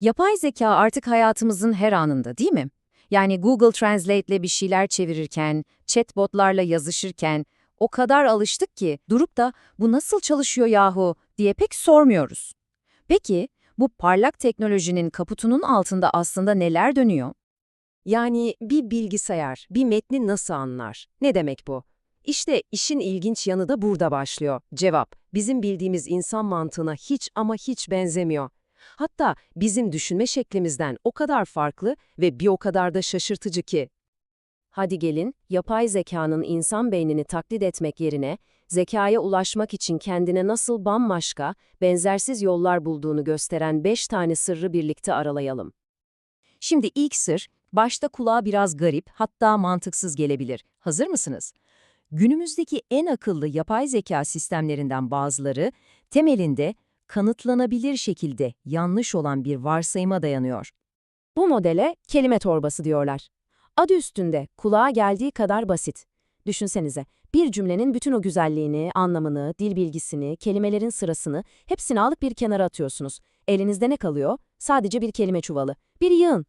Yapay zeka artık hayatımızın her anında değil mi? Yani Google Translate ile bir şeyler çevirirken, chatbotlarla yazışırken o kadar alıştık ki durup da bu nasıl çalışıyor yahu diye pek sormuyoruz. Peki bu parlak teknolojinin kaputunun altında aslında neler dönüyor? Yani bir bilgisayar bir metni nasıl anlar? Ne demek bu? İşte işin ilginç yanı da burada başlıyor. Cevap, bizim bildiğimiz insan mantığına hiç ama hiç benzemiyor. Hatta bizim düşünme şeklimizden o kadar farklı ve bir o kadar da şaşırtıcı ki. Hadi gelin, yapay zekanın insan beynini taklit etmek yerine, zekaya ulaşmak için kendine nasıl bambaşka, benzersiz yollar bulduğunu gösteren 5 tane sırrı birlikte aralayalım. Şimdi ilk sır, başta kulağa biraz garip hatta mantıksız gelebilir. Hazır mısınız? Günümüzdeki en akıllı yapay zeka sistemlerinden bazıları temelinde kanıtlanabilir şekilde yanlış olan bir varsayıma dayanıyor. Bu modele kelime torbası diyorlar. Adı üstünde, kulağa geldiği kadar basit. Düşünsenize, bir cümlenin bütün o güzelliğini, anlamını, dil bilgisini, kelimelerin sırasını hepsini alıp bir kenara atıyorsunuz. Elinizde ne kalıyor? Sadece bir kelime çuvalı, bir yığın.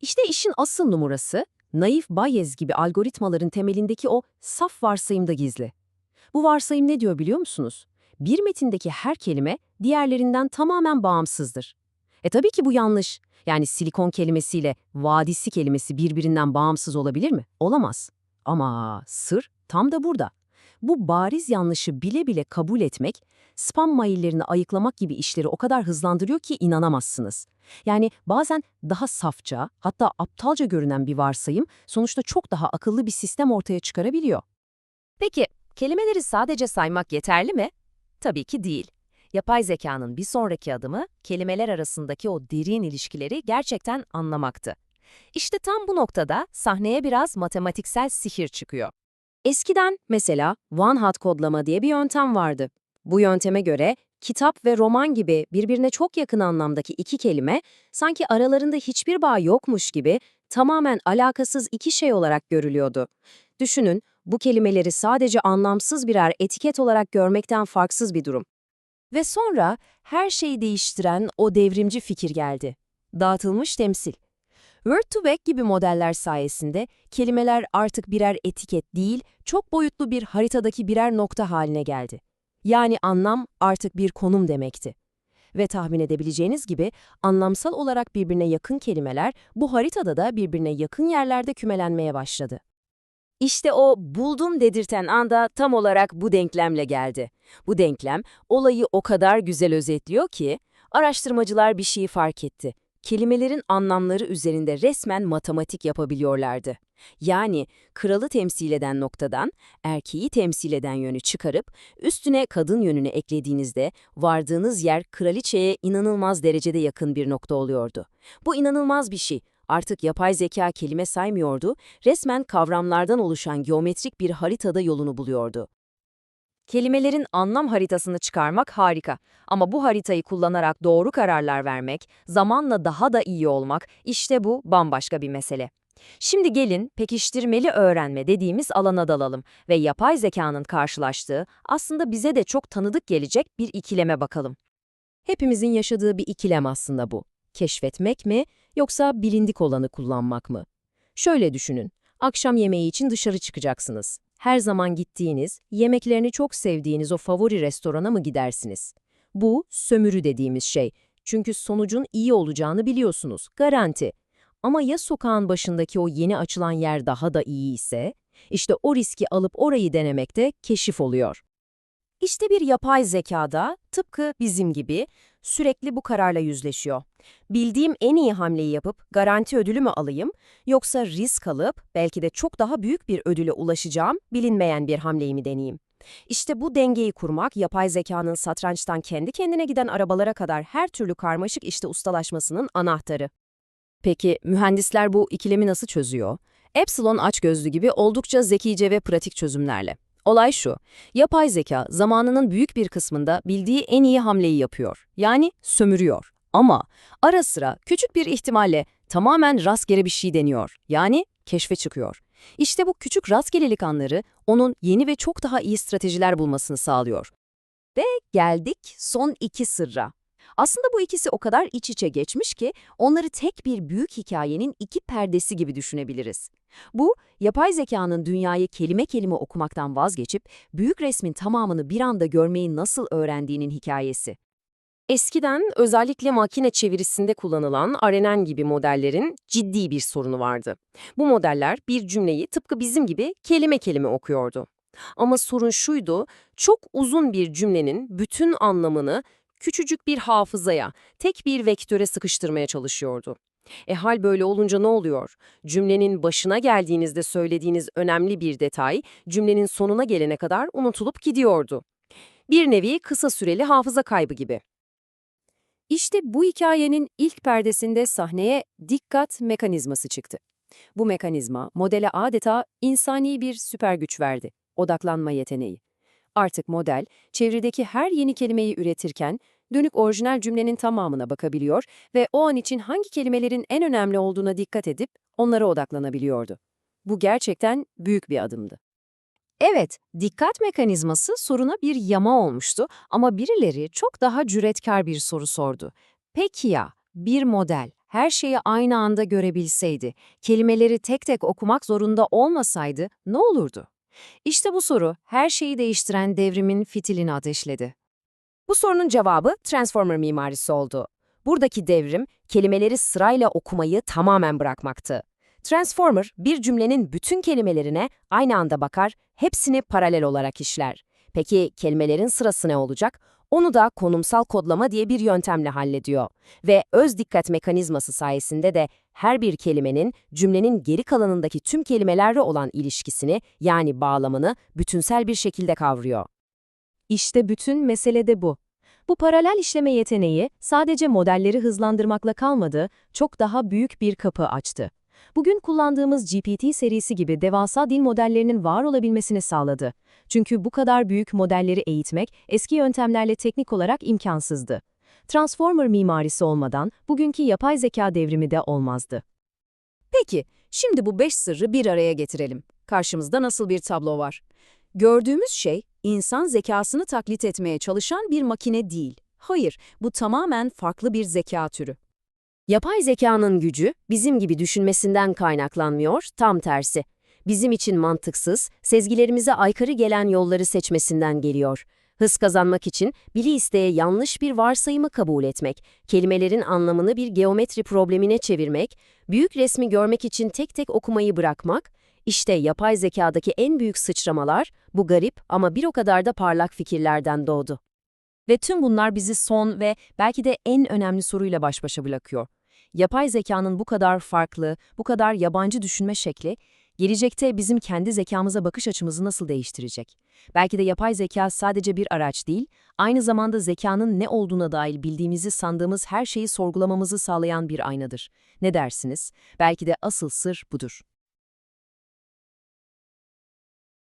İşte işin asıl numarası, naif Bayez gibi algoritmaların temelindeki o saf varsayımda gizli. Bu varsayım ne diyor biliyor musunuz? Bir metindeki her kelime diğerlerinden tamamen bağımsızdır. E tabii ki bu yanlış. Yani silikon kelimesiyle vadisi kelimesi birbirinden bağımsız olabilir mi? Olamaz. Ama sır tam da burada. Bu bariz yanlışı bile bile kabul etmek, spam maillerini ayıklamak gibi işleri o kadar hızlandırıyor ki inanamazsınız. Yani bazen daha safça, hatta aptalca görünen bir varsayım sonuçta çok daha akıllı bir sistem ortaya çıkarabiliyor. Peki, kelimeleri sadece saymak yeterli mi? Tabii ki değil. Yapay zekanın bir sonraki adımı kelimeler arasındaki o derin ilişkileri gerçekten anlamaktı. İşte tam bu noktada sahneye biraz matematiksel sihir çıkıyor. Eskiden mesela one-hot kodlama diye bir yöntem vardı. Bu yönteme göre kitap ve roman gibi birbirine çok yakın anlamdaki iki kelime sanki aralarında hiçbir bağ yokmuş gibi tamamen alakasız iki şey olarak görülüyordu. Düşünün, bu kelimeleri sadece anlamsız birer etiket olarak görmekten farksız bir durum. Ve sonra her şeyi değiştiren o devrimci fikir geldi. Dağıtılmış temsil. Word2Vec gibi modeller sayesinde kelimeler artık birer etiket değil, çok boyutlu bir haritadaki birer nokta haline geldi. Yani anlam artık bir konum demekti. Ve tahmin edebileceğiniz gibi anlamsal olarak birbirine yakın kelimeler bu haritada da birbirine yakın yerlerde kümelenmeye başladı. İşte o buldum dedirten anda tam olarak bu denklemle geldi. Bu denklem olayı o kadar güzel özetliyor ki araştırmacılar bir şeyi fark etti. Kelimelerin anlamları üzerinde resmen matematik yapabiliyorlardı. Yani kralı temsil eden noktadan erkeği temsil eden yönü çıkarıp üstüne kadın yönünü eklediğinizde vardığınız yer kraliçeye inanılmaz derecede yakın bir nokta oluyordu. Bu inanılmaz bir şey. Artık yapay zeka kelime saymıyordu, resmen kavramlardan oluşan geometrik bir haritada yolunu buluyordu. Kelimelerin anlam haritasını çıkarmak harika ama bu haritayı kullanarak doğru kararlar vermek, zamanla daha da iyi olmak, işte bu bambaşka bir mesele. Şimdi gelin pekiştirmeli öğrenme dediğimiz alana dalalım ve yapay zekanın karşılaştığı, aslında bize de çok tanıdık gelecek bir ikileme bakalım. Hepimizin yaşadığı bir ikilem aslında bu. Keşfetmek mi yoksa bilindik olanı kullanmak mı? Şöyle düşünün, akşam yemeği için dışarı çıkacaksınız. Her zaman gittiğiniz, yemeklerini çok sevdiğiniz o favori restorana mı gidersiniz? Bu, sömürü dediğimiz şey. Çünkü sonucun iyi olacağını biliyorsunuz, garanti. Ama ya sokağın başındaki o yeni açılan yer daha da iyi ise? İşte o riski alıp orayı denemekte keşif oluyor. İşte bir yapay zekada, tıpkı bizim gibi, sürekli bu kararla yüzleşiyor. Bildiğim en iyi hamleyi yapıp garanti ödülü mü alayım, yoksa risk alıp belki de çok daha büyük bir ödüle ulaşacağım bilinmeyen bir hamleyi mi deneyeyim? İşte bu dengeyi kurmak, yapay zekanın satrançtan kendi kendine giden arabalara kadar her türlü karmaşık işte ustalaşmasının anahtarı. Peki mühendisler bu ikilemi nasıl çözüyor? Epsilon açgözlü gibi oldukça zekice ve pratik çözümlerle. Olay şu, yapay zeka zamanının büyük bir kısmında bildiği en iyi hamleyi yapıyor. Yani sömürüyor. Ama ara sıra küçük bir ihtimalle tamamen rastgele bir şey deniyor. Yani keşfe çıkıyor. İşte bu küçük rastgelelik anları onun yeni ve çok daha iyi stratejiler bulmasını sağlıyor. Ve geldik son iki sırra. Aslında bu ikisi o kadar iç içe geçmiş ki onları tek bir büyük hikayenin iki perdesi gibi düşünebiliriz. Bu, yapay zekanın dünyayı kelime kelime okumaktan vazgeçip büyük resmin tamamını bir anda görmeyi nasıl öğrendiğinin hikayesi. Eskiden özellikle makine çevirisinde kullanılan RNN gibi modellerin ciddi bir sorunu vardı. Bu modeller bir cümleyi tıpkı bizim gibi kelime kelime okuyordu. Ama sorun şuydu, çok uzun bir cümlenin bütün anlamını küçücük bir hafızaya, tek bir vektöre sıkıştırmaya çalışıyordu. E hal böyle olunca ne oluyor? Cümlenin başına geldiğinizde söylediğiniz önemli bir detay, cümlenin sonuna gelene kadar unutulup gidiyordu. Bir nevi kısa süreli hafıza kaybı gibi. İşte bu hikayenin ilk perdesinde sahneye dikkat mekanizması çıktı. Bu mekanizma modele adeta insani bir süper güç verdi, odaklanma yeteneği. Artık model, çevredeki her yeni kelimeyi üretirken dönük orijinal cümlenin tamamına bakabiliyor ve o an için hangi kelimelerin en önemli olduğuna dikkat edip onlara odaklanabiliyordu. Bu gerçekten büyük bir adımdı. Evet, dikkat mekanizması soruna bir yama olmuştu ama birileri çok daha cüretkar bir soru sordu. Peki ya, bir model her şeyi aynı anda görebilseydi, kelimeleri tek tek okumak zorunda olmasaydı ne olurdu? İşte bu soru her şeyi değiştiren devrimin fitilini ateşledi. Bu sorunun cevabı Transformer mimarisi oldu. Buradaki devrim, kelimeleri sırayla okumayı tamamen bırakmaktı. Transformer, bir cümlenin bütün kelimelerine aynı anda bakar, hepsini paralel olarak işler. Peki kelimelerin sırası ne olacak? Onu da konumsal kodlama diye bir yöntemle hallediyor. Ve öz dikkat mekanizması sayesinde de her bir kelimenin cümlenin geri kalanındaki tüm kelimelerle olan ilişkisini yani bağlamını bütünsel bir şekilde kavruyor. İşte bütün mesele de bu. Bu paralel işleme yeteneği sadece modelleri hızlandırmakla kalmadı, çok daha büyük bir kapı açtı. Bugün kullandığımız GPT serisi gibi devasa dil modellerinin var olabilmesini sağladı. Çünkü bu kadar büyük modelleri eğitmek eski yöntemlerle teknik olarak imkansızdı. Transformer mimarisi olmadan bugünkü yapay zeka devrimi de olmazdı. Peki, şimdi bu beş sırrı bir araya getirelim. Karşımızda nasıl bir tablo var? Gördüğümüz şey, insan zekasını taklit etmeye çalışan bir makine değil. Hayır, bu tamamen farklı bir zeka türü. Yapay zekanın gücü bizim gibi düşünmesinden kaynaklanmıyor, tam tersi. Bizim için mantıksız, sezgilerimize aykırı gelen yolları seçmesinden geliyor. Hız kazanmak için bili isteye yanlış bir varsayımı kabul etmek, kelimelerin anlamını bir geometri problemine çevirmek, büyük resmi görmek için tek tek okumayı bırakmak, işte yapay zekadaki en büyük sıçramalar bu garip ama bir o kadar da parlak fikirlerden doğdu. Ve tüm bunlar bizi son ve belki de en önemli soruyla baş başa bırakıyor. Yapay zekanın bu kadar farklı, bu kadar yabancı düşünme şekli, gelecekte bizim kendi zekamıza bakış açımızı nasıl değiştirecek? Belki de yapay zeka sadece bir araç değil, aynı zamanda zekanın ne olduğuna dair bildiğimizi sandığımız her şeyi sorgulamamızı sağlayan bir aynadır. Ne dersiniz? Belki de asıl sır budur.